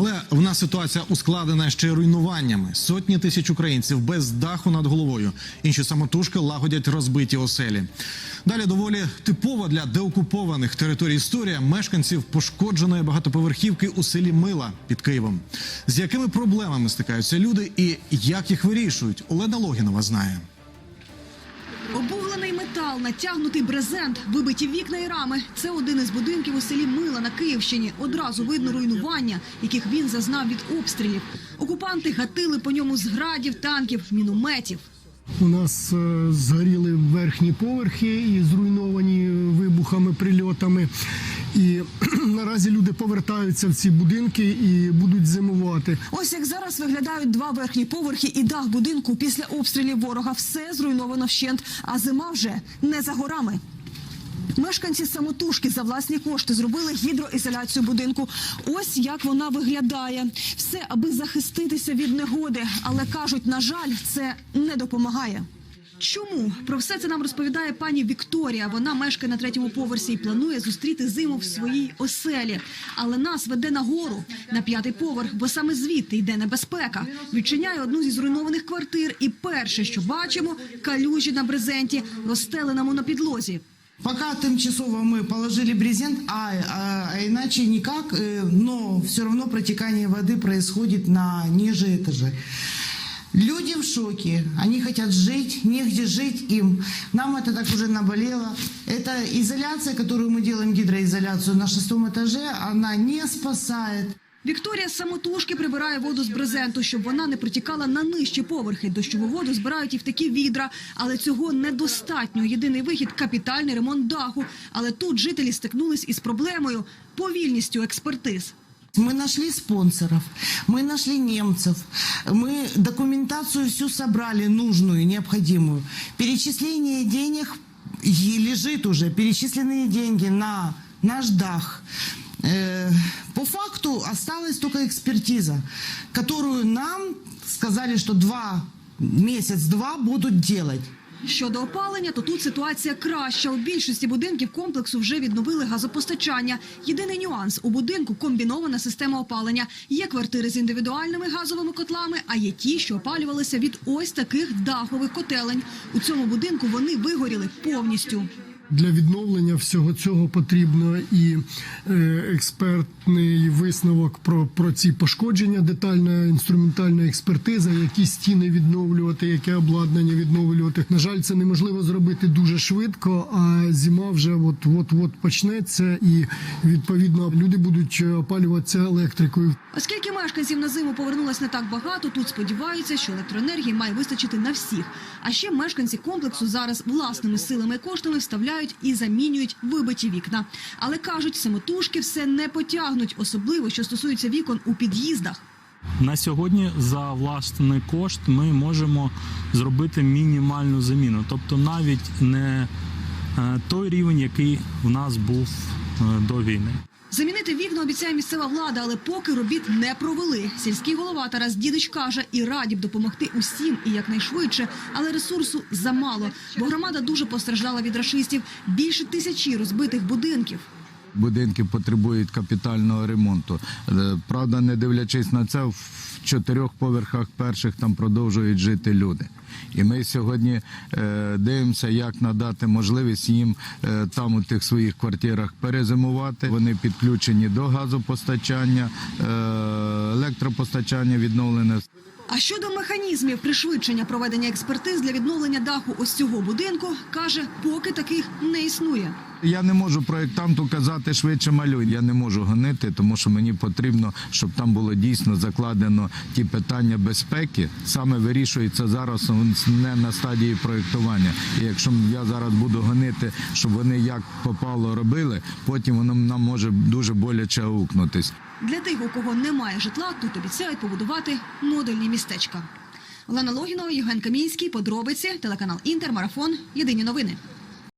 Але в нас ситуація ускладнена ще руйнуваннями. Сотні тисяч українців без даху над головою. Інші самотужки лагодять розбиті оселі. Далі доволі типова для деокупованих територій історія мешканців пошкодженої багатоповерхівки у селі Мила під Києвом. З якими проблемами стикаються люди і як їх вирішують? Олена Логінова знає. Натягнутий брезент, вибиті вікна і рами. Це один із будинків у селі Мила на Київщині. Одразу видно руйнування, яких він зазнав від обстрілів. Окупанти гатили по ньому з градів, танків, мінометів. У нас е, згоріли верхні поверхи і зруйновані вибухами, прильотами. І наразі люди повертаються в ці будинки і будуть зимувати. Ось як зараз виглядають два верхні поверхи і дах будинку після обстрілів ворога. Все зруйновано вщент, а зима вже не за горами. Мешканці самотужки за власні кошти зробили гідроізоляцію будинку. Ось як вона виглядає. Все, аби захиститися від негоди. Але кажуть, на жаль, це не допомагає. Чому про все це нам розповідає пані Вікторія? Вона мешкає на третьому поверсі і планує зустріти зиму в своїй оселі. Але нас веде на гору на п'ятий поверх, бо саме звідти йде небезпека. Відчиняє одну зі зруйнованих квартир, і перше, що бачимо, калюжі на брезенті, розстеленому на підлозі. Пока тимчасово мы положили брезент, а, а, а иначе никак, э, но все равно протекание воды происходит на ниже этаже. Люди в шоке, они хотят жить, негде жить им. Нам это так уже наболело. Это изоляция, которую мы делаем, гидроизоляцию на шестом этаже, она не спасает. Вікторія самотужки прибирає воду з брезенту, щоб вона не протікала на нижчі поверхи. Дощову воду збирають і в такі відра, але цього недостатньо. Єдиний вихід капітальний ремонт даху. Але тут жителі стикнулись із проблемою повільністю експертиз. Мы нашли спонсоров, мы нашли немцев, мы документацию всю собрали нужную, необходимую. Перечисление денег и лежит уже, перечисленные деньги на наш дах. Э, По факту осталась только экспертиза, которую нам сказали, что два месяц-два будут делать. Щодо опалення, то тут ситуація краща. У більшості будинків комплексу вже відновили газопостачання. Єдиний нюанс у будинку комбінована система опалення. Є квартири з індивідуальними газовими котлами, а є ті, що опалювалися від ось таких дахових котелень. У цьому будинку вони вигоріли повністю. Для відновлення всього цього потрібно і е, експертний висновок про, про ці пошкодження, детальна інструментальна експертиза, які стіни відновлювати, яке обладнання відновлювати. На жаль, це неможливо зробити дуже швидко, а зима вже от от от почнеться, і відповідно люди будуть опалюватися електрикою. Оскільки мешканців на зиму повернулось не так багато, тут сподіваються, що електроенергії має вистачити на всіх. А ще мешканці комплексу зараз власними силами і коштами вставляють і замінюють вибиті вікна. Але кажуть, самотужки все не потягнуть, особливо що стосується вікон у під'їздах. На сьогодні за власний кошт ми можемо зробити мінімальну заміну, тобто навіть не е, той рівень, який в нас був е, до війни. Замінити вікна обіцяє місцева влада, але поки робіт не провели. Сільський голова Тарас Дідич каже, і раді б допомогти усім і якнайшвидше, але ресурсу замало, бо громада дуже постраждала від рашистів. Більше тисячі розбитих будинків. Будинки потребують капітального ремонту. Е, Правда, не дивлячись на це, в чотирьох поверхах перших там продовжують жити люди. І ми сьогодні е, дивимося, як надати можливість їм е, там у тих своїх квартирах перезимувати. Вони підключені до газопостачання, е, електропостачання відновлене. А щодо механізмів пришвидшення проведення експертиз для відновлення даху ось цього будинку, каже, поки таких не існує. Я не можу проєктанту казати швидше малюй. Я не можу гонити, тому що мені потрібно, щоб там було дійсно закладено ті питання безпеки. Саме вирішується зараз не на стадії проєктування. І якщо я зараз буду гонити, щоб вони як попало робили, потім воно нам може дуже боляче аукнутись. Для тих, у кого немає житла, тут обіцяють побудувати модульні містечка. Олена Логінова, Євген Камінський, подробиці, телеканал Інтер, Марафон. Єдині новини.